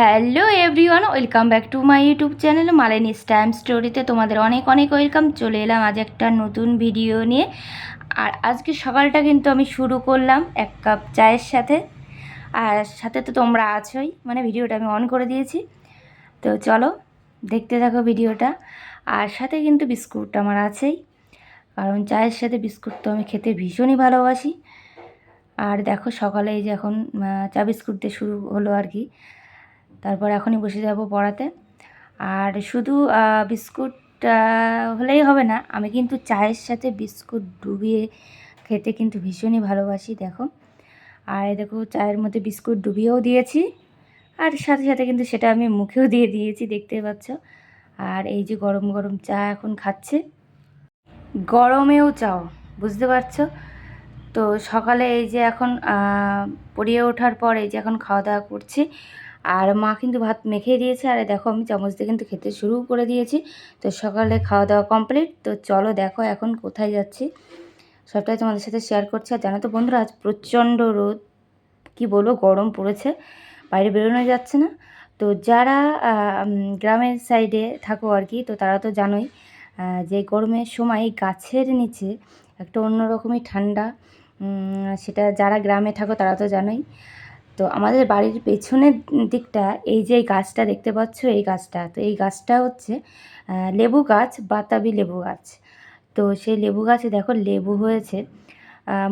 Hello everyone welcome back to my YouTube channel Malini stamp স্টোরিতে তোমাদের অনেক অনেক ওয়েলকাম চলে এলাম আজ একটা নতুন ভিডিও নিয়ে। আর আজকে সকালটা কিন্তু আমি শুরু করলাম এক কাপ চায়ের সাথে। আর সাথে তো তোমরা আছোই মানে ভিডিওটা আমি অন করে দিয়েছি। তো চলো, দেখতে থাকো ভিডিওটা আর সাথে কিন্তু বিস্কুট আমার আছেই। কারণ চায়ের সাথে বিস্কুট তো আমি খেতে ভীষণই ভালোবাসি। আর দেখো সকালে এই যে এখন চা বিস্কুট দিয়ে শুরু হলো আর কি। তারপর এখনই বসে যাব পড়াতে। আর শুধু বিস্কুট হলেই হবে না, আমি কিন্তু চায়ের সাথে বিস্কুট ডুবিয়ে খেতে কিন্তু ভীষণই ভালোবাসি, দেখো। আর দেখো, চায়ের মধ্যে বিস্কুট ডুবিয়েও দিয়েছি, আর সাথে সাথে কিন্তু সেটা আমি মুখেও দিয়ে দিয়েছি, দেখতে পাচ্ছ। আর এই যে গরম গরম চা এখন খাচ্ছে। গরমেও চাও, বুঝতে পারছ? তো সকালে এই যে এখন পড়িয়ে ওঠার পর এই যে এখন খাওয়া দাওয়া করছি আর মা কিন্তু ভাত মেখে দিয়েছে। আর দেখো আমি চামচ দিয়ে কিন্তু খেতে শুরু করে দিয়েছি। তো সকালে খাওয়া দাওয়া কমপ্লিট তো চলো দেখো এখন কোথায় যাচ্ছি। সবটাই তোমাদের সাথে শেয়ার করছি। আর জানো তো বন্ধুরা, আজ প্রচণ্ড রোদ। কি বলব, গরম পড়েছে। বাইরে বেরোনো যাচ্ছে না। তো যারা গ্রামের সাইডে থাকো আর কি, তো তারা তো জানোই যে গরমের সময় গাছের নিচে একটা অন্যরকমই ঠান্ডা সেটা যারা গ্রামে থাকো তারা তো জানোই। তো আমাদের বাড়ির পেছনের দিকটা, এই যে এই গাছটা দেখতে পাচ্ছ, এই গাছটা, তো এই গাছটা হচ্ছে লেবু গাছ, বাতাবি লেবু গাছ। তো সেই লেবু গাছে দেখো লেবু হয়েছে।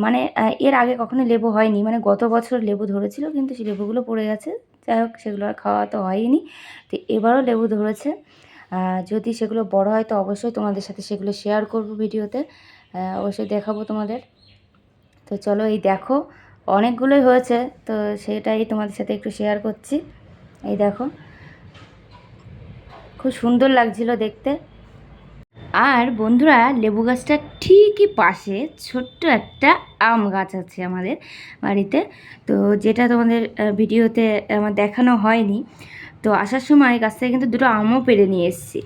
মানে এর আগে কখনো লেবু হয়নি মানে গত বছর লেবু ধরেছিল, কিন্তু সেই লেবুগুলো পড়ে গেছে। যাই হোক, সেগুলো আর খাওয়া তো হয়নি। তো এবারও লেবু ধরেছে। যদি সেগুলো বড় হয়, তো অবশ্যই তোমাদের সাথে সেগুলো শেয়ার করব ভিডিওতে। অবশ্যই দেখাবো তোমাদের। তো চলো এই দেখো অনেকগুলোই হয়েছে, তো সেটাই তোমাদের সাথে একটু শেয়ার করছি। এই দেখো, খুব সুন্দর লাগছিল দেখতে। আর বন্ধুরা, লেবু গাছটা ঠিকই পাশে ছোট্ট একটা আম গাছ আছে আমাদের বাড়িতে। তো যেটা তোমাদের ভিডিওতে আমার দেখানো হয়নি। তো আসার সময় গাছ থেকে কিন্তু দুটো আমও পেরে নিয়ে এসেছি।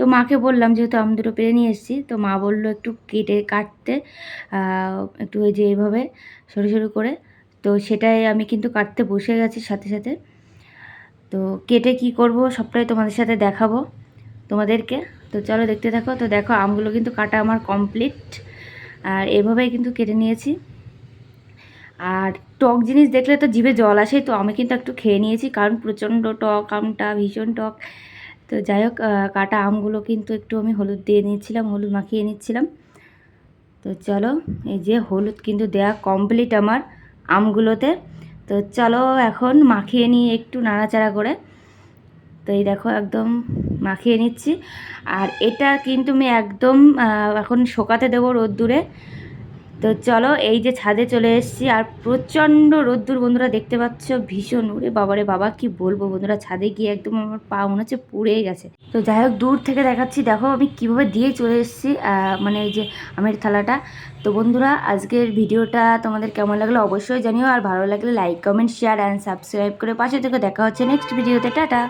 তো মাকে বললাম, যেহেতু আম দুটো পেরে নিয়ে এসেছি, তো মা বলল একটু কেটে কাটতে একটু ওই যে এইভাবে সরু সরু করে। তো সেটাই আমি কিন্তু কাটতে বসে গেছি সাথে সাথে। তো কেটে কি করব সবটাই তোমাদের সাথে দেখাবো তোমাদেরকে। তো চলো দেখতে থাকো। তো দেখো, আমগুলো কিন্তু কাটা আমার কমপ্লিট আর এভাবেই কিন্তু কেটে নিয়েছি। আর টক জিনিস দেখলে তো জিভে জল আসে তো আমি কিন্তু একটু খেয়ে নিয়েছি, কারণ প্রচণ্ড টক, আমটা ভীষণ টক। তো যাই হোক কাটা আমগুলো কিন্তু একটু আমি হলুদ দিয়ে নিচ্ছিলাম হলুদ মাখিয়ে নিচ্ছিলাম। তো চলো, এই যে হলুদ কিন্তু দেয়া কমপ্লিট আমার আমগুলোতে। তো চলো এখন মাখিয়ে নিয়ে একটু নাড়াচাড়া করে। তো এই দেখো, একদম মাখিয়ে নিচ্ছি। আর এটা কিন্তু আমি একদম এখন শোকাতে দেবো রোদ্দুরে। তো চলো এই যে ছাদে চলে এসেছি আর প্রচণ্ড রোদ্দুর বন্ধুরা দেখতে পাচ্ছ, ভীষণ উড়ে বাবারে বাবা, কি বলব বন্ধুরা, ছাদে গিয়ে একদম আমার পা মনে হচ্ছে পুড়ে গেছে। তো যাই হোক দূর থেকে দেখাচ্ছি, দেখো আমি কীভাবে দিয়ে চলে এসেছি মানে এই যে আমের থালাটা। তো বন্ধুরা, আজকের ভিডিওটা তোমাদের কেমন লাগল অবশ্যই জানিও, আর ভালো লাগলে like comment share and subscribe করে পাশে থেকে দেখা হচ্ছে নেক্সট ভিডিওতে। টাটা!